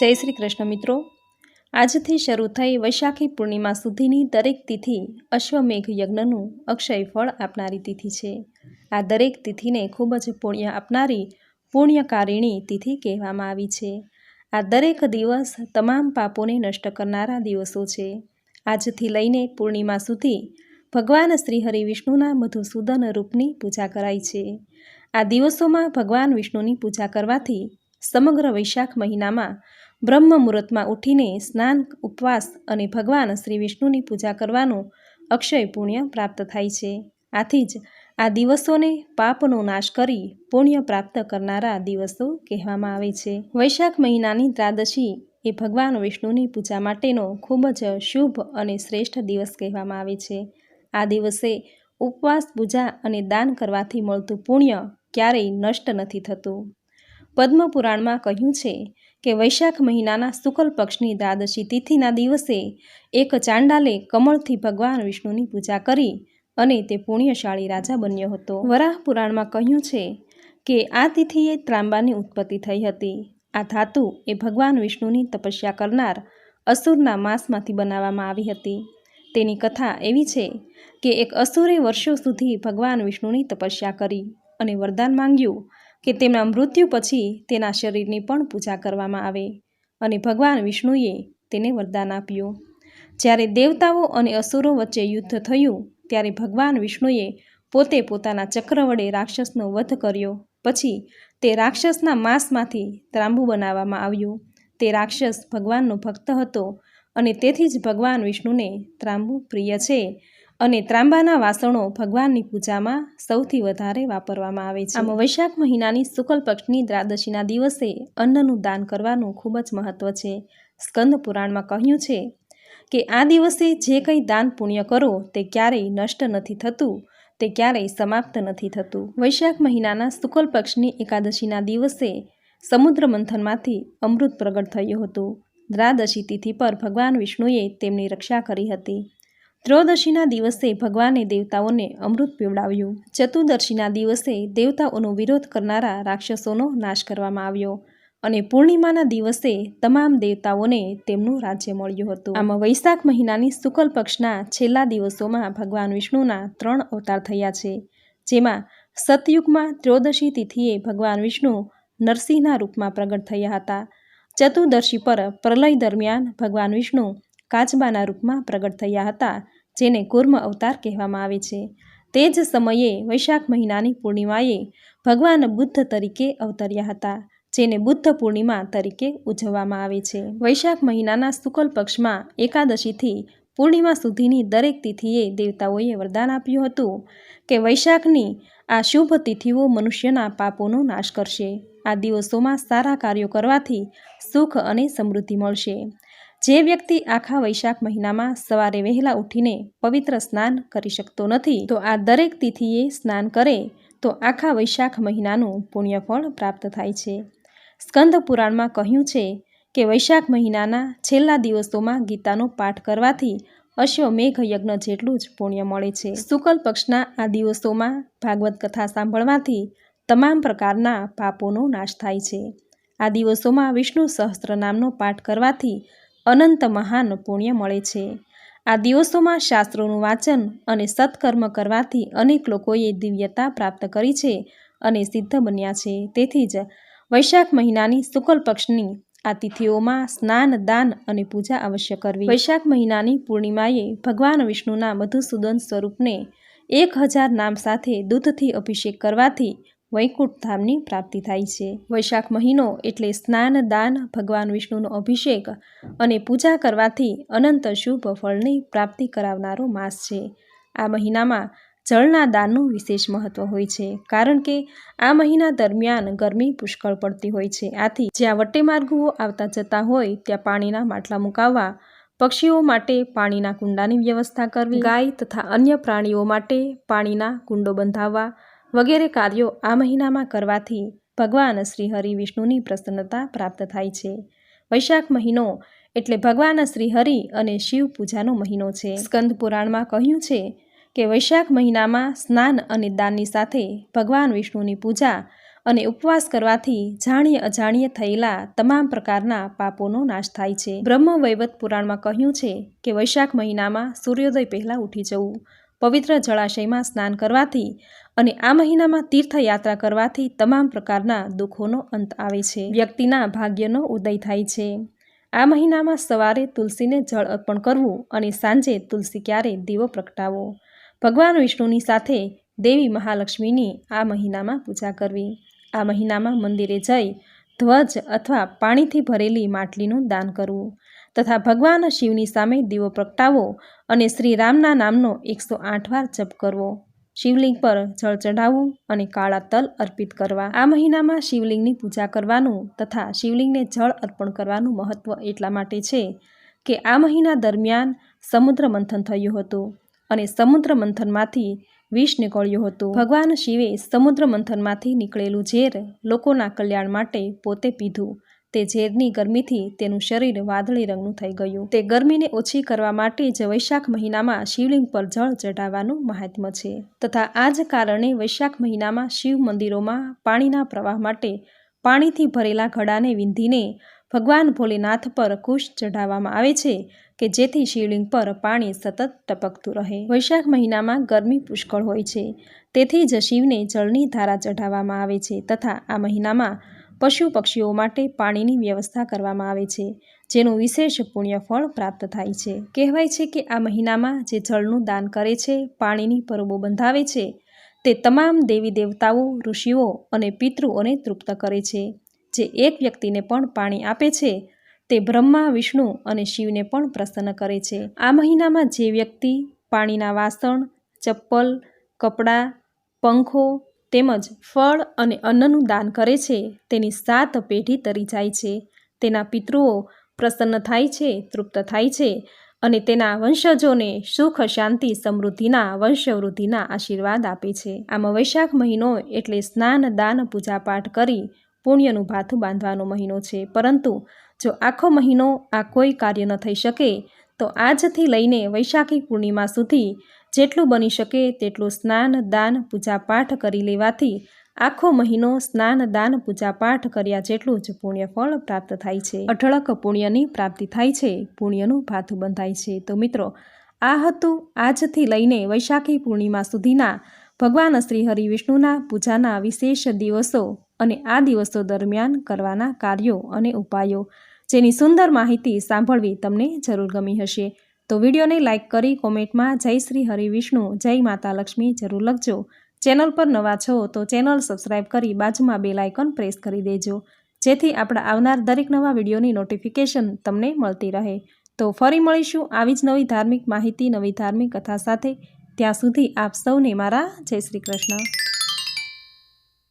જય શ્રી કૃષ્ણ મિત્રો. આજથી શરૂ થઈ વૈશાખી પૂર્ણિમા સુધીની દરેક તિથિ અશ્વમેઘ યજ્ઞનું અક્ષય ફળ આપનારી તિથિ છે. આ દરેક તિથિને ખૂબ જ પુણ્ય આપનારી પુણ્યકારિણી તિથિ કહેવામાં આવી છે. આ દરેક દિવસ તમામ પાપોને નષ્ટ કરનારા દિવસો છે. આજથી લઈને પૂર્ણિમા સુધી ભગવાન શ્રી હરિ વિષ્ણુના મધુસૂદન રૂપની પૂજા કરાય છે. આ દિવસોમાં ભગવાન વિષ્ણુની પૂજા કરવાથી સમગ્ર વૈશાખ મહિનામાં બ્રહ્મ મુહૂર્તમાં ઉઠીને સ્નાન, ઉપવાસ અને ભગવાન શ્રી વિષ્ણુની પૂજા કરવાનું અક્ષય પુણ્ય પ્રાપ્ત થાય છે. આથી જ આ દિવસોને પાપનો નાશ કરી પુણ્ય પ્રાપ્ત કરનારા દિવસો કહેવામાં આવે છે. વૈશાખ મહિનાની ત્રાદશી એ ભગવાન વિષ્ણુની પૂજા માટેનો ખૂબ જ શુભ અને શ્રેષ્ઠ દિવસ કહેવામાં આવે છે. આ દિવસે ઉપવાસ, પૂજા અને દાન કરવાથી મળતું પુણ્ય ક્યારેય નષ્ટ નથી થતું. પદ્મપુરાણમાં કહ્યું છે કે વૈશાખ મહિનાના શુક્લ પક્ષની દ્વાદશી તિથિના દિવસે એક ચાંડાલે કમળથી ભગવાન વિષ્ણુની પૂજા કરી અને તે પુણ્યશાળી રાજા બન્યો હતો. વરાહ પુરાણમાં કહ્યું છે કે આ તિથિએ ત્રાંબાની ઉત્પત્તિ થઈ હતી. આ ધાતુ એ ભગવાન વિષ્ણુની તપસ્યા કરનાર અસુરના માંસમાંથી બનાવવામાં આવી હતી. તેની કથા એવી છે કે એક અસુરે વર્ષો સુધી ભગવાન વિષ્ણુની તપસ્યા કરી અને વરદાન માંગ્યું કે તેમના મૃત્યુ પછી તેના શરીરની પણ પૂજા કરવામાં આવે અને ભગવાન વિષ્ણુએ તેને વરદાન આપ્યું. જ્યારે દેવતાઓ અને અસુરો વચ્ચે યુદ્ધ થયું, ત્યારે ભગવાન વિષ્ણુએ પોતે પોતાના ચક્ર વડે રાક્ષસનો વધ કર્યો. પછી તે રાક્ષસના માંસમાંથી ત્રાંબુ બનાવવામાં આવ્યું. તે રાક્ષસ ભગવાનનો ભક્ત હતો અને તેથી જ ભગવાન વિષ્ણુને ત્રાંબુ પ્રિય છે. અને ત્રાંબાના વાસણો ભગવાનની પૂજામાં સૌથી વધારે વાપરવામાં આવે છે. આમ વૈશાખ મહિનાની શુક્લ પક્ષની દ્રાદશીના દિવસે અન્નનું દાન કરવાનું ખૂબ જ મહત્વ છે. સ્કંદ પુરાણમાં કહ્યું છે કે, આ દિવસે જે કંઈ દાન પુણ્ય કરો, તે ક્યારેય નષ્ટ નથી થતું, તે ક્યારેય સમાપ્ત નથી થતું. વૈશાખ મહિનાના શુક્લ પક્ષની એકાદશીના દિવસે સમુદ્ર મંથનમાંથી અમૃત પ્રગટ થયું હતું. દ્રાદશી તિથિ પર ભગવાન વિષ્ણુએ તેમની રક્ષા કરી હતી. ત્રયોદશીના દિવસે ભગવાને દેવતાઓને અમૃત પીવડાવ્યું. ચતુર્દશીના દિવસે દેવતાઓનો વિરોધ કરનારા રાક્ષસોનો નાશ કરવામાં આવ્યો અને પૂર્ણિમાના દિવસે તમામ દેવતાઓને તેમનું રાજ્ય મળ્યું હતું. આમાં વૈશાખ મહિનાની શુકલ પક્ષના છેલ્લા દિવસોમાં ભગવાન વિષ્ણુના ત્રણ અવતાર થયા છે, જેમાં સતયુગમાં ત્રયોદશી તિથિએ ભગવાન વિષ્ણુ નરસિંહના રૂપમાં પ્રગટ થયા હતા. ચતુર્દશી પર પ્રલય દરમિયાન ભગવાન વિષ્ણુ કાચબાના રૂપમાં પ્રગટ થયા હતા, જેને કુર્મ અવતાર કહેવામાં આવે છે. તે જ સમયે વૈશાખ મહિનાની પૂર્ણિમાએ ભગવાન બુદ્ધ તરીકે અવતર્યા હતા, જેને બુદ્ધ પૂર્ણિમા તરીકે ઉજવવામાં આવે છે. વૈશાખ મહિનાના શુકલ પક્ષમાં એકાદશીથી પૂર્ણિમા સુધીની દરેક તિથિએ દેવતાઓએ વરદાન આપ્યું હતું કે વૈશાખની આ શુભ તિથિઓ મનુષ્યના પાપોનો નાશ કરશે. આ દિવસોમાં સારા કાર્યો કરવાથી સુખ અને સમૃદ્ધિ મળશે. જે વ્યક્તિ આખા વૈશાખ મહિનામાં સવારે વહેલા ઉઠીને પવિત્ર સ્નાન કરી શકતો નથી, તો આ દરેક તિથિએ સ્નાન કરે, તો આખા વૈશાખ મહિનાનું પુણ્યફળ પ્રાપ્ત થાય છે. સ્કંદ પુરાણમાં કહ્યું છે કે વૈશાખ મહિનાના છેલ્લા દિવસોમાં ગીતાનો પાઠ કરવાથી અશ્વમેઘ યજ્ઞ જેટલું જ પુણ્ય મળે છે. શુકલ પક્ષના આ દિવસોમાં ભાગવત કથા સાંભળવાથી તમામ પ્રકારના પાપોનો નાશ થાય છે. આ દિવસોમાં વિષ્ણુ સહસ્ત્ર નામનો પાઠ કરવાથી અનંત મહાન પુણ્ય મળે છે. આ દિવસોમાં શાસ્ત્રોનું વાંચન અને સત્કર્મ કરવાથી અનેક લોકોએ દિવ્યતા પ્રાપ્ત કરી છે અને સિદ્ધ બન્યા છે. તેથી જ વૈશાખ મહિનાની શુક્લ પક્ષની આ તિથિઓમાં સ્નાન, દાન અને પૂજા અવશ્ય કરવી. વૈશાખ મહિનાની પૂર્ણિમાએ ભગવાન વિષ્ણુના મધુસૂદન સ્વરૂપને એક હજાર નામ સાથે દૂધથી અભિષેક કરવાથી વૈકુંઠ ધામની પ્રાપ્તિ થાય છે. વૈશાખ મહિનો એટલે સ્નાન, દાન, ભગવાન વિષ્ણુનો અભિષેક અને પૂજા કરવાથી અનંત શુભ ફળની પ્રાપ્તિ કરાવનારો માસ છે. આ મહિનામાં જળના દાનનું વિશેષ મહત્વ હોય છે, કારણ કે આ મહિના દરમિયાન ગરમી પુષ્કળ પડતી હોય છે. આથી જ્યાં વટેમાર્ગુઓ આવતા જતા હોય, ત્યાં પાણીના માટલા મુકાવવા, પક્ષીઓ માટે પાણીના કુંડાની વ્યવસ્થા કરવી, ગાય તથા અન્ય પ્રાણીઓ માટે પાણીના કુંડો બંધાવવા વગેરે કાર્યો આ મહિનામાં કરવાથી ભગવાન શ્રી હરિ વિષ્ણુની પ્રસન્નતા પ્રાપ્ત થાય છે. વૈશાખ મહિનો એટલે ભગવાન શ્રી હરિ અને શિવ પૂજાનો મહિનો છે. સ્કંદ પુરાણમાં કહ્યું છે કે વૈશાખ મહિનામાં સ્નાન અને દાનની સાથે ભગવાન વિષ્ણુની પૂજા અને ઉપવાસ કરવાથી જાણીએ અજાણીએ થયેલા તમામ પ્રકારના પાપોનો નાશ થાય છે. બ્રહ્મ વૈવત પુરાણમાં કહ્યું છે કે વૈશાખ મહિનામાં સૂર્યોદય પહેલાં ઉઠી જવું. પવિત્ર જળાશયમાં સ્નાન કરવાથી અને આ મહિનામાં તીર્થયાત્રા કરવાથી તમામ પ્રકારના દુઃખોનો અંત આવે છે. વ્યક્તિના ભાગ્યનો ઉદય થાય છે. આ મહિનામાં સવારે તુલસીને જળ અર્પણ કરવું અને સાંજે તુલસી ક્યારે દીવો પ્રગટાવો ભગવાન વિષ્ણુની સાથે દેવી મહાલક્ષ્મીની આ મહિનામાં પૂજા કરવી. આ મહિનામાં મંદિરે જઈ ધ્વજ અથવા પાણીથી ભરેલી માટલીનું દાન કરવું. તથા ભગવાન શિવની સામે દીવો પ્રગટાવો અને શ્રી રામના નામનો એકસો આઠ વાર જપ કરવો. શિવલિંગ પર જળ ચઢાવવું અને કાળા તલ અર્પિત કરવા. આ મહિનામાં શિવલિંગની પૂજા કરવાનું તથા શિવલિંગને જળ અર્પણ કરવાનું મહત્ત્વ એટલા માટે છે કે આ મહિના દરમિયાન સમુદ્ર મંથન થયું હતું અને સમુદ્ર મંથનમાંથી વિષ નીકળ્યું હતું. ભગવાન શિવે સમુદ્ર મંથનમાંથી નીકળેલું ઝેર લોકોના કલ્યાણ માટે પોતે પીધું તે ઝેરની ગરમીથી તેનું શરીર વાદળી રંગનું થઈ ગયું. તે ગરમીને ઓછી કરવા માટે જ વૈશાખ મહિનામાં શિવલિંગ પર જળ ચઢાવવાનું મહાત્મ્ય છે. તથા આ જ કારણે વૈશાખ મહિનામાં શિવ મંદિરોમાં પાણીના પ્રવાહ માટે પાણીથી ભરેલા ઘડાને વિંધીને ભગવાન ભોલેનાથ પર કુશ ચઢાવવામાં આવે છે કે જેથી શિવલિંગ પર પાણી સતત ટપકતું રહે. વૈશાખ મહિનામાં ગરમી પુષ્કળ હોય છે. તેથી જ શિવને જળની ધારા ચઢાવવામાં આવે છે. તથા આ મહિનામાં પશુ પક્ષીઓ માટે પાણીની વ્યવસ્થા કરવામાં આવે છે, જેનું વિશેષ પુણ્ય ફળ પ્રાપ્ત થાય છે. કહેવાય છે કે આ મહિનામાં જે જળનું દાન કરે છે, પાણીની પરબો બંધાવે છે, તે તમામ દેવી દેવતાઓ, ઋષિઓ અને પિતૃઓને તૃપ્ત કરે છે. જે એક વ્યક્તિને પણ પાણી આપે છે, તે બ્રહ્મા, વિષ્ણુ અને શિવને પણ પ્રસન્ન કરે છે. આ મહિનામાં જે વ્યક્તિ પાણીના વાસણ, ચપ્પલ, કપડાં, પંખો તેમજ ફળ અને અન્નનું દાન કરે છે, તેની સાત પેઢી તરી જાય છે. તેના પિતૃઓ પ્રસન્ન થાય છે, તૃપ્ત થાય છે અને તેના વંશજોને સુખ, શાંતિ, સમૃદ્ધિના વંશવૃદ્ધિના આશીર્વાદ આપે છે. આમાં વૈશાખ મહિનો એટલે સ્નાન, દાન, પૂજાપાઠ કરી પુણ્યનું ભાથું બાંધવાનો મહિનો છે. પરંતુ જો આખો મહિનો આ કોઈ કાર્ય ન થઈ શકે, તો આજથી લઈને વૈશાખી પૂર્ણિમા સુધી જેટલું બની શકે તેટલું સ્નાન, દાન, પૂજાપાઠ કરી લેવાથી આખો મહિનો સ્નાન, દાન, પૂજાપાઠ કર્યા જેટલું જ પુણ્ય ફળ પ્રાપ્ત થાય છે. અઢળક પુણ્યની પ્રાપ્તિ થાય છે, પુણ્યનું ભાથું બંધાય છે. તો મિત્રો, આ હતું આજથી લઈને વૈશાખી પૂર્ણિમા સુધીના ભગવાન શ્રી હરિવિષ્ણુના પૂજાના વિશેષ દિવસો અને આ દિવસો દરમિયાન કરવાના કાર્યો અને ઉપાયો, જેની સુંદર માહિતી સાંભળવી તમને જરૂર ગમી હશે. તો વિડીયોને લાઇક કરી કોમેન્ટમાં જય શ્રી હરિ વિષ્ણુ, જય માતા લક્ષ્મી જરૂર લખજો. ચેનલ પર નવા છો તો ચેનલ સબસ્ક્રાઈબ કરી બાજુમાં બે લાઇકન પ્રેસ કરી દેજો. જેથી આપણા આવનાર દરેક નવા વિડીયોની નોટિફિકેશન તમને મળતી રહે. તો ફરી મળીશું આવી જ નવી ધાર્મિક માહિતી, નવી ધાર્મિક કથા સાથે. ત્યાં સુધી આપ સૌને મારા જય શ્રી કૃષ્ણ.